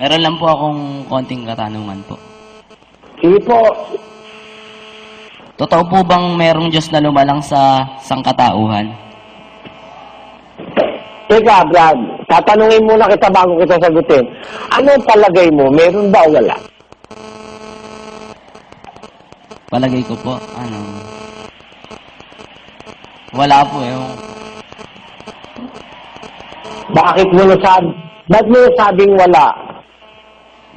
Meron lang po akong konting katanungan po. Sige po. Totoo po bang merong Diyos na lumalang sa sangkatauhan? Teka, Brad. Tatanungin muna kita bago kita sagutin. Ano ang palagay mo? Meron ba o wala? Palagay ko po, ano... Wala po eh. Bakit mo nasabi? Ba't mo nasabing wala?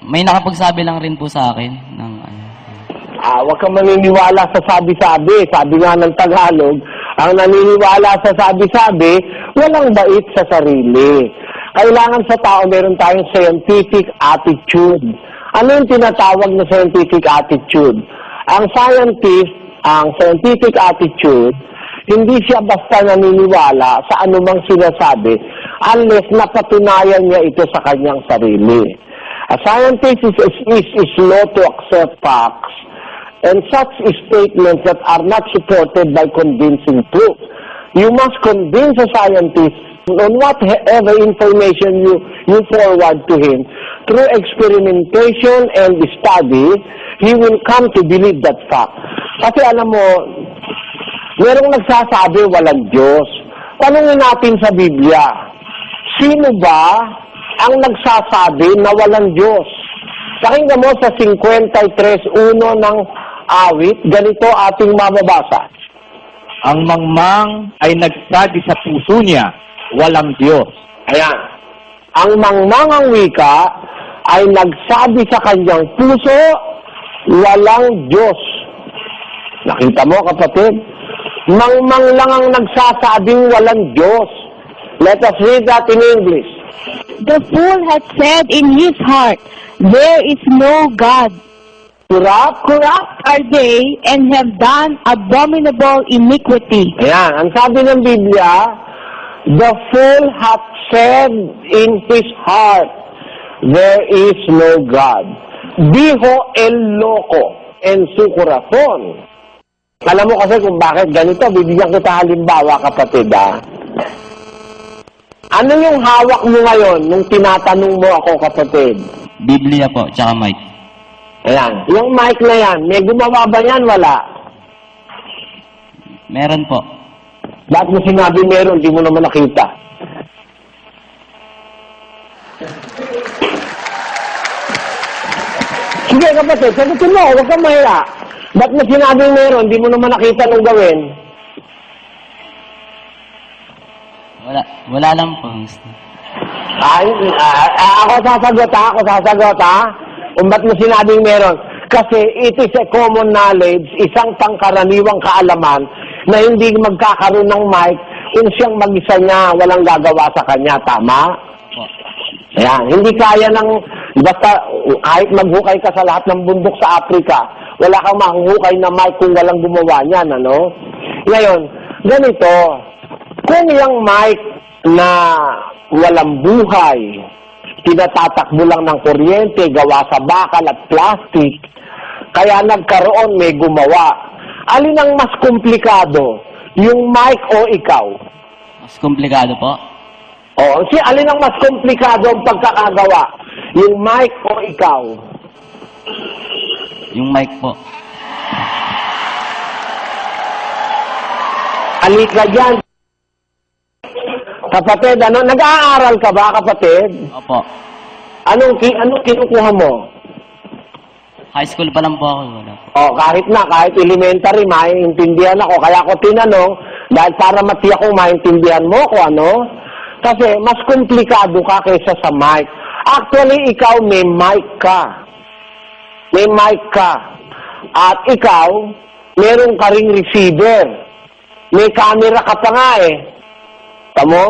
May nakapagsabi lang rin po sa akin ng ano. Ah, huwag kang maniniwala sa sabi-sabi. Sabi nga ng Tagalog, ang naniniwala sa sabi-sabi, walang bait sa sarili. Kailangan sa tao meron tayong scientific attitude. Ano yung tinatawag na scientific attitude? Ang scientist, ang scientific attitude, hindi siya basta naniniwala sa anumang sinasabi unless napatunayan niya ito sa kanyang sarili. A scientist is, is, is slow to accept facts and such statements that are not supported by convincing proof. You must convince a scientist on whatever information you, you forward to him. Through experimentation and study, he will come to believe that fact. Kasi alam mo, merong nagsasabi walang Diyos. Tanungin natin sa Biblia, sino ba ang nagsasabi na walang Diyos? Pakinggan mo sa 53.1 ng awit, ganito ating mababasa. Ang mangmang ay nagsabi sa puso niya, walang Diyos. Ayan. Ang mangmangang wika ay nagsabi sa kanyang puso, walang Diyos. Nakita mo, kapatid? Mangmang lang ang nagsasabing walang Diyos. Let us read that in English. The fool had said in his heart, There is no God. Corrupt, Corrupt are they and have done abominable iniquity. Ayan, ang sabi ng Biblia, the fool hath said in his heart, there is no God. Dijo el loco en su corazón. Alam mo kasi kung bakit ganito, bibigyan kita halimbawa kapatid ha. Ano yung hawak mo ngayon nung tinatanong mo ako kapatid? Biblia po, tsaka mic. Ayan, yung mic na yan, may gumawa ba yan? Wala. Meron po. Bakit mo sinabi meron, di mo naman nakita? Sige kapatid, sagutin mo, huwag kang mahiya. Ba't mo sinabing meron, di mo naman nakita nung gawin? Wala, lang po. Ay, ah, ah, ako sasagot ha, ako sasagot ha. Kung ba't mo sinabing meron? Kasi it is a common knowledge, isang pangkaraniwang kaalaman na hindi magkakaroon ng mic kung siyang mag-isa niya, walang gagawa sa kanya. Tama? Ayan, hindi kaya ng, basta kahit maghukay ka sa lahat ng bundok sa Africa, wala kang mahuhukay na mic kung walang gumawa niyan, ano? Ngayon, ganito, kung yung mic na walang buhay, tinatatakbo lang ng kuryente, gawa sa bakal at plastic, kaya nagkaroon may gumawa. Alin ang mas komplikado? Yung mic o ikaw? Mas komplikado po. O, si alin ang mas komplikado ang pagkakagawa? Yung mic o ikaw? Yung mic po. Halika dyan. Kapatid, ano, nag-aaral ka ba, kapatid? Opo. Anong, ki, anong kinukuha mo? High school pa lang po ako. Wala po. O, kahit na, kahit elementary, maintindihan ako. Kaya ako tinanong, dahil para matiyak kong maintindihan mo ko, ano? Kasi, mas komplikado ka kaysa sa mic. Actually, ikaw may mic ka. May mic ka. At ikaw, meron ka ring receiver. May camera ka pa nga eh. Tamo?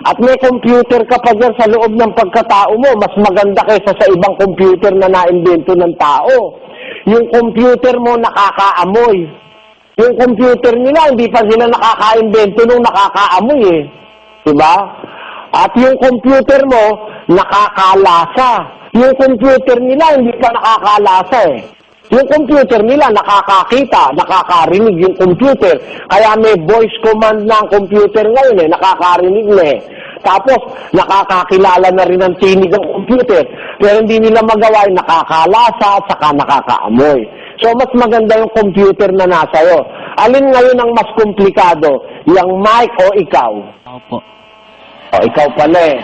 At may computer ka pa dyan sa loob ng pagkatao mo. Mas maganda kaysa sa ibang computer na naimbento ng tao. Yung computer mo nakakaamoy. Yung computer nila, hindi pa sila nakakaimbento nung nakakaamoy eh. Diba? At yung computer mo, nakakalasa. Yung computer nila, hindi pa nakakalasa eh. Yung computer nila nakakakita, nakakarinig yung computer. Kaya may voice command na ang computer ngayon eh, nakakarinig na eh. Tapos, nakakakilala na rin ng tinig ng computer. Pero hindi nila magawa yung nakakalasa at saka nakakaamoy. So, mas maganda yung computer na nasa iyo. Alin ngayon ang mas komplikado? Yung mic o ikaw? Ako po. O, ikaw pala eh.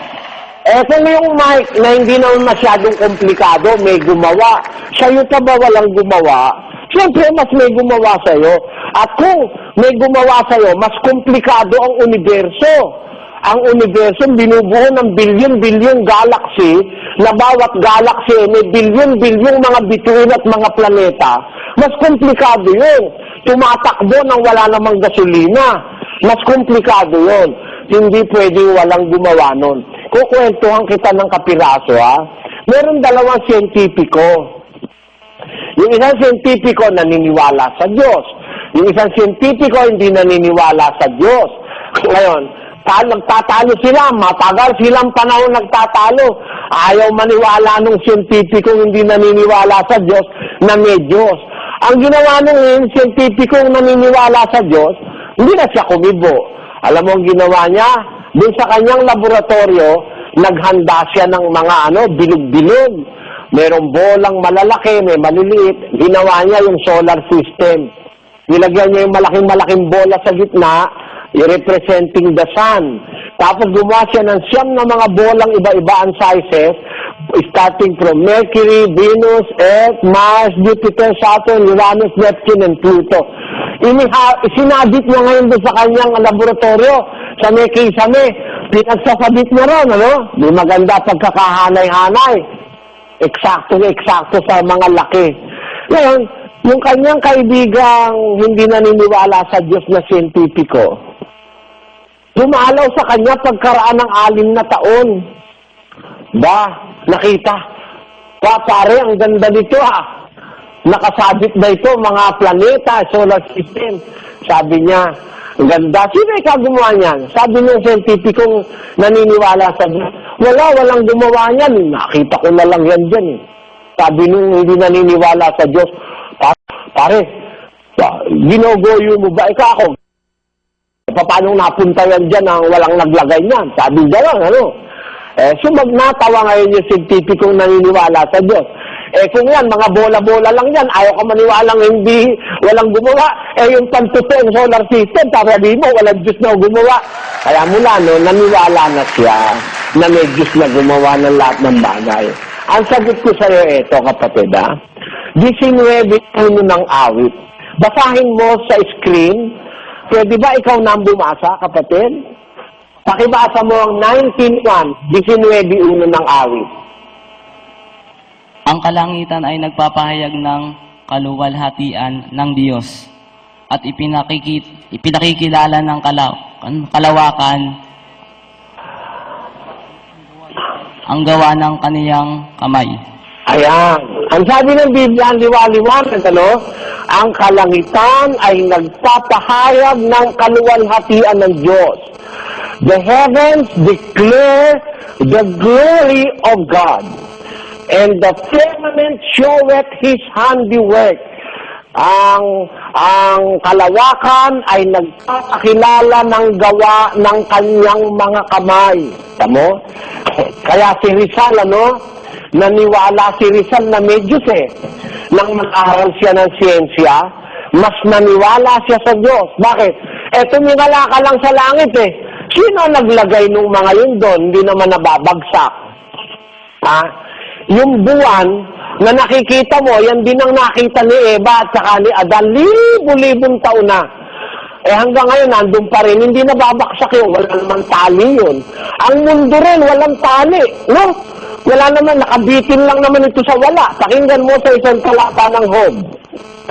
Eh, kung yung mic na hindi naman masyadong komplikado, may gumawa. Sa'yo pa ba walang gumawa? Siyempre, mas may gumawa sa'yo. At kung may gumawa sa'yo, mas komplikado ang universo. Ang universo, binubuo ng bilyon-bilyong galaxy, na bawat galaxy ay may bilyon-bilyong mga bituin at mga planeta. Mas komplikado yun. Tumatakbo nang wala namang gasolina. Mas komplikado yun. Hindi pwedeng walang gumawa nun. Kukwentuhan kita ng kapiraso, ha? Meron dalawang siyentipiko. Yung isang siyentipiko naniniwala sa Diyos. Yung isang siyentipiko hindi naniniwala sa Diyos. Ngayon, ta- nagtatalo sila, matagal silang panahon nagtatalo. Ayaw maniwala nung siyentipiko hindi naniniwala sa Diyos na may Diyos. Ang ginawa nung siyentipiko naniniwala sa Diyos, hindi na siya kumibo. Alam mo ang ginawa niya? Doon sa kanyang laboratorio, naghanda siya ng mga ano, bilog-bilog. Merong bolang malalaki, may maliliit. Ginawa niya yung solar system. Nilagyan niya yung malaking-malaking bola sa gitna, i-representing the sun. Tapos gumawa siya ng siyam na mga bolang iba-iba ang sizes, starting from Mercury, Venus, Earth, Mars, Jupiter, Saturn, Uranus, Neptune, and Pluto. Iniha, isinabit niya ngayon doon sa kanyang laboratorio, sa may kisame. Pinagsasabit niya ron, ano? Di maganda pagkakahanay-hanay. Eksakto-eksakto sa mga laki. Ngayon, yung kanyang kaibigang hindi naniniwala sa Diyos na siyentipiko, dumalaw sa kanya pagkaraan ng alim na taon. Ba, nakita. Pa, pare, ang ganda nito ah. Nakasabit na ito, mga planeta, solar system. Sabi niya, ganda. Sino ikaw gumawa niyan? Sabi ng scientificong naniniwala sa. Wala, walang gumawa niyan. Nakita ko na lang yan dyan eh. Sabi nung hindi naniniwala sa Diyos, pa- pare, pa- ginogoyo mo ba? Ikaw ako, paano napunta yan dyan ang walang naglagay niyan? Sabi niya lang, ano? Eh, so magnatawa ngayon yung scientificong naniniwala sa Diyos. Eh, kung yan, mga bola-bola lang yan, ayaw ka maniwalang hindi, walang gumawa. Eh, yung pantutuong solar system, sabi mo, walang Diyos na gumawa. Kaya mula no, naniwala na siya na may Diyos na gumawa ng lahat ng bagay. Ang sagot ko sa iyo, eto kapatid, ha? 19 puno ng awit. Basahin mo sa screen. Pwede ba ikaw na ang bumasa, kapatid? Pakibasa mo ang 19.1, 19.1 ng awit. Ang kalangitan ay nagpapahayag ng kaluwalhatian ng Diyos at ipinakikit, ipinakikilala ng kalaw, kalawakan ang gawa ng kaniyang kamay. Ayan. Ang sabi ng Biblia, ang liwaliwanag, ano? Ang kalangitan ay nagpapahayag ng kaluwalhatian ng Diyos. The heavens declare the glory of God. And the firmament showeth His handiwork. Ang ang kalawakan ay nagpapakilala ng gawa ng kanyang mga kamay. Tamo? Kaya si Rizal, ano? Naniwala si Rizal na may Diyos eh. Nang mag-aral siya ng siyensya, mas naniwala siya sa Diyos. Bakit? Eh, tumingala ka lang sa langit eh. Sino naglagay nung mga yun doon? Hindi naman nababagsak. Ha? Yung buwan na nakikita mo, yan din ang nakita ni Eva at saka ni Adan, libo-libong taon na. Eh hanggang ngayon, nandun pa rin, hindi nababaksak yun, wala namang tali yun. Ang mundo rin, walang tali, no? Wala naman, nakabitin lang naman ito sa wala. Pakinggan mo sa isang talata ng Hob.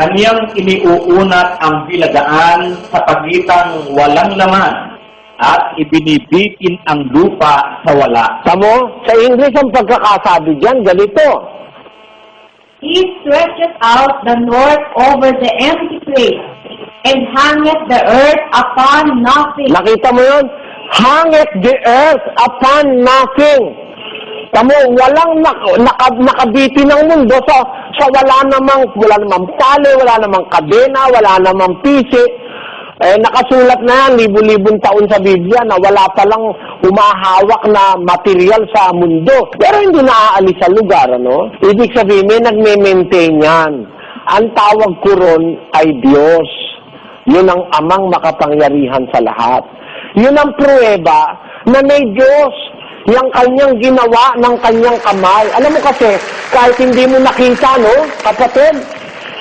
Kaniyang iniuunat ang bilagaan sa pagitang walang laman at ibinibitin ang lupa sa wala. Tamo, sa English ang pagkakasabi dyan, ganito. He stretcheth out the north over the empty place, and hangeth the earth upon nothing. Nakita mo yun? Hangeth the earth upon nothing. Tamo, walang nak naka, nakabiti ng mundo sa, sa wala namang, wala namang tali, wala namang kadena, wala namang pisi. Eh, nakasulat na yan, libu-libong taon sa Biblia na wala palang humahawak na material sa mundo. Pero hindi naaalis sa lugar, ano? Ibig sabihin, may nagme-maintain yan. Ang tawag ko ron ay Diyos. Yun ang amang makapangyarihan sa lahat. Yun ang pruweba na may Diyos. Yung kanyang ginawa ng kanyang kamay. Alam mo kasi, kahit hindi mo nakita, no, kapatid,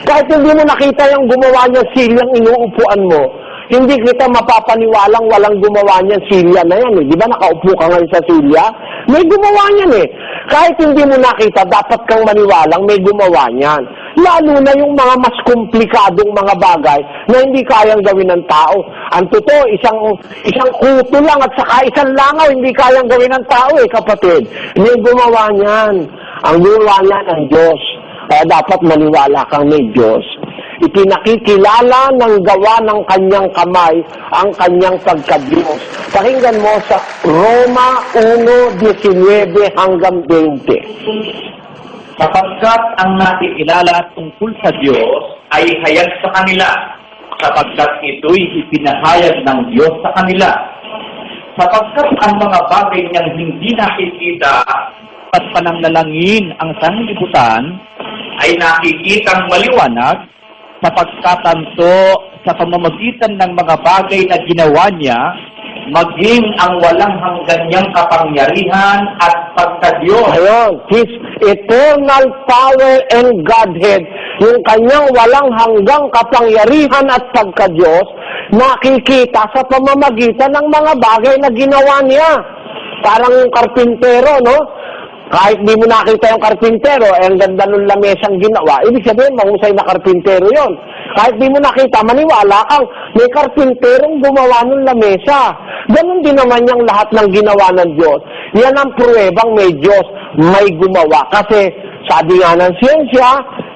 kahit hindi mo nakita yung gumawa niya silyang inuupuan mo, hindi kita mapapaniwalang walang gumawa niyan silya na yan eh. Di ba nakaupo ka ngayon sa silya? May gumawa niyan eh. Kahit hindi mo nakita, dapat kang maniwalang may gumawa niyan. Lalo na yung mga mas komplikadong mga bagay na hindi kayang gawin ng tao. Ang totoo, isang, isang kuto lang at saka isang langaw, hindi kayang gawin ng tao eh, kapatid. May gumawa niyan. Ang gumawa niyan ang Diyos. Kaya dapat maniwala kang may Diyos. Ipinakikilala ng gawa ng kanyang kamay ang kanyang pagkadiyos. Pakinggan mo sa Roma 1.19 hanggang 20. sapagkat ang nakikilala tungkol sa Diyos ay hayag sa kanila, sapagkat ito'y ipinahayag ng Diyos sa kanila. Sapagkat ang mga bagay niyang hindi nakikita at pananalangin ang sanglibutan ay nakikitang maliwanag sapagkatanto sa pamamagitan ng mga bagay na ginawa niya, maging ang walang hanggan niyang kapangyarihan at pagkadiyos. Ayun, His eternal power and Godhead, yung kanyang walang hanggang kapangyarihan at pagka-Diyos, nakikita sa pamamagitan ng mga bagay na ginawa niya. Parang karpintero, no? Kahit di mo nakita yung karpintero, eh, ang ganda ng lamesang ginawa, ibig sabihin, mahusay na karpintero yon. Kahit di mo nakita, maniwala kang may karpinterong gumawa ng lamesa. Ganon din naman yung lahat ng ginawa ng Diyos. Yan ang pruwebang may Diyos, may gumawa. Kasi sabi nga ng siyensya,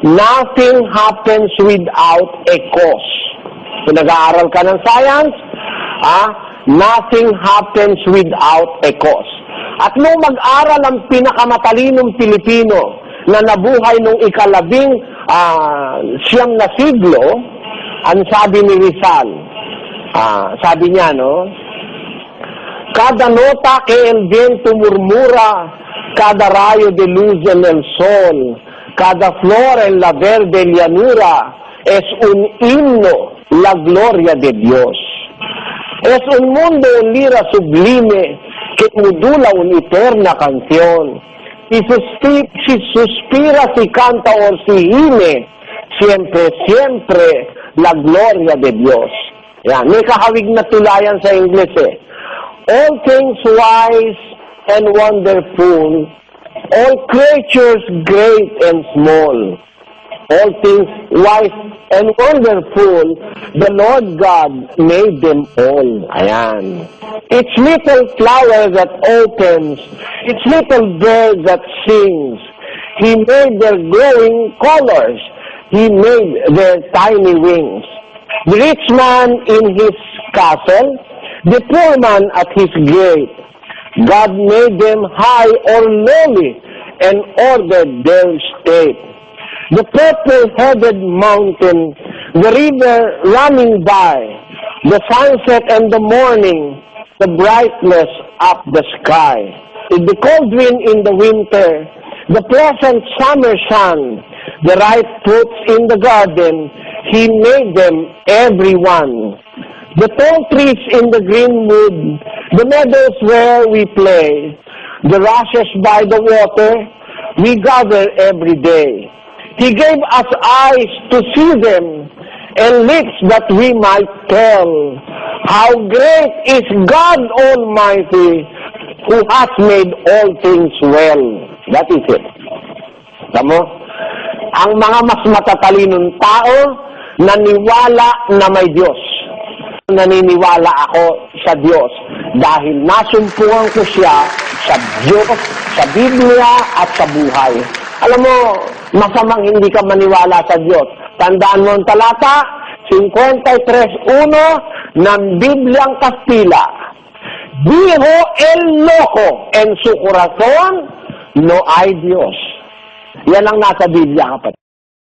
nothing happens without a cause. Kung nag-aaral ka ng science, ah, nothing happens without a cause. At nung mag-aral ang pinakamatalinong Pilipino na nabuhay nung ikalabing ah, siyam na siglo, ang sabi ni Rizal, ah, sabi niya, no, Cada nota que el viento murmura, cada rayo de luz en el sol, cada flor en la verde llanura, es un himno, la gloria de Dios. Es un mundo, un lira sublime que modula una eterna canción. Y suspi- si suspira, si canta o si gime, siempre, siempre la gloria de Dios. Yan. May kahawig na tulayan sa English eh. All things wise and wonderful, all creatures great and small, all things wise and wonderful, the Lord God made them all. Ayan. Each little flower that opens, each little bird that sings, He made their glowing colors. He made their tiny wings. The rich man in his castle, the poor man at his gate. God made them high or lowly and ordered their state. The purple-headed mountain, the river running by, the sunset and the morning, the brightness of the sky, the cold wind in the winter, the pleasant summer sun, the ripe fruits in the garden, he made them every one. The tall trees in the green wood, the meadows where we play, the rushes by the water, we gather every day. He gave us eyes to see them and lips that we might tell how great is God Almighty who has made all things well. That is it. Tamo? Ang mga mas matatalinong tao naniwala na may Diyos. Naniniwala ako sa Diyos dahil nasumpungan ko siya sa Diyos, sa Biblia at sa buhay. Alam mo, masamang hindi ka maniwala sa Diyos. Tandaan mo ang talata, 53.1 ng Bibliang Kastila. Dijo el loco en su corazón, no hay Dios. Yan ang nasa Biblia, kapatid.